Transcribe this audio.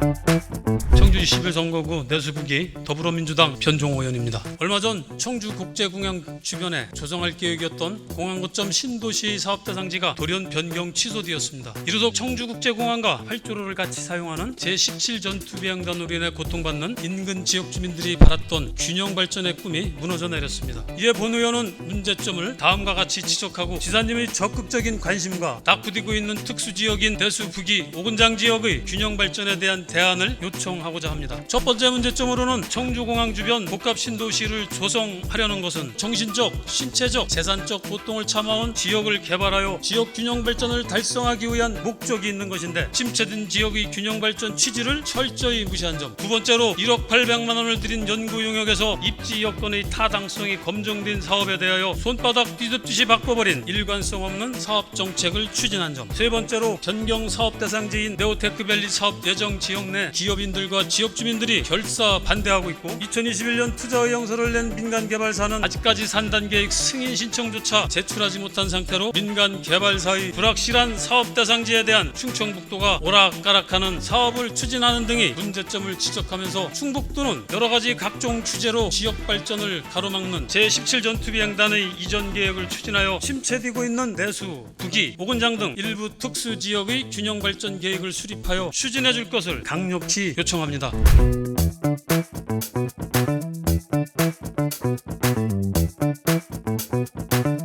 Bye. 20일 선거구 내수국이 더불어민주당 변종호 의원입니다. 얼마 전 청주 국제공항 주변에 조성할 계획이었던 공항거점 신도시 사업 대상지가 돌연 변경 취소되었습니다. 이로써 청주 국제공항과 활주로를 같이 사용하는 제17 전투비양단으로 인해 고통받는 인근 지역 주민들이 받았던 균형 발전의 꿈이 무너져 내렸습니다. 이에 본 의원은 문제점을 다음과 같이 지적하고 지사님의 적극적인 관심과 닥부디고 있는 특수 지역인 대수 북이 오군장 지역의 균형 발전에 대한 대안을 요청하고자 합니다. 첫 번째 문제점으로는 청주공항 주변 복합 신도시를 조성하려는 것은 정신적, 신체적, 재산적 고통을 참아온 지역을 개발하여 지역 균형 발전을 달성하기 위한 목적이 있는 것인데 침체된 지역의 균형 발전 취지를 철저히 무시한 점. 두 번째로 1억 800만 원을 들인 연구 용역에서 입지 여건의 타당성이 검증된 사업에 대하여 손바닥 뒤집듯이 바꿔버린 일관성 없는 사업 정책을 추진한 점. 세 번째로 변경 사업 대상지인 네오테크밸리 사업 예정 지역 내 기업인들과 지역 주민들이 결사 반대하고 있고 2021년 투자 의향서를 낸 민간 개발사는 아직까지 산단 계획 승인 신청조차 제출하지 못한 상태로 민간 개발사의 불확실한 사업 대상지에 대한 충청북도가 오락가락하는 사업을 추진하는 등의 문제점을 지적하면서 충북도는 여러 가지 각종 주제로 지역 발전을 가로막는 제17 전투비행단의 이전 계획을 추진하여 침체되고 있는 내수, 북이, 오근장 등 일부 특수 지역의 균형 발전 계획을 수립하여 추진해 줄 것을 강력히 요청합니다. Thank you.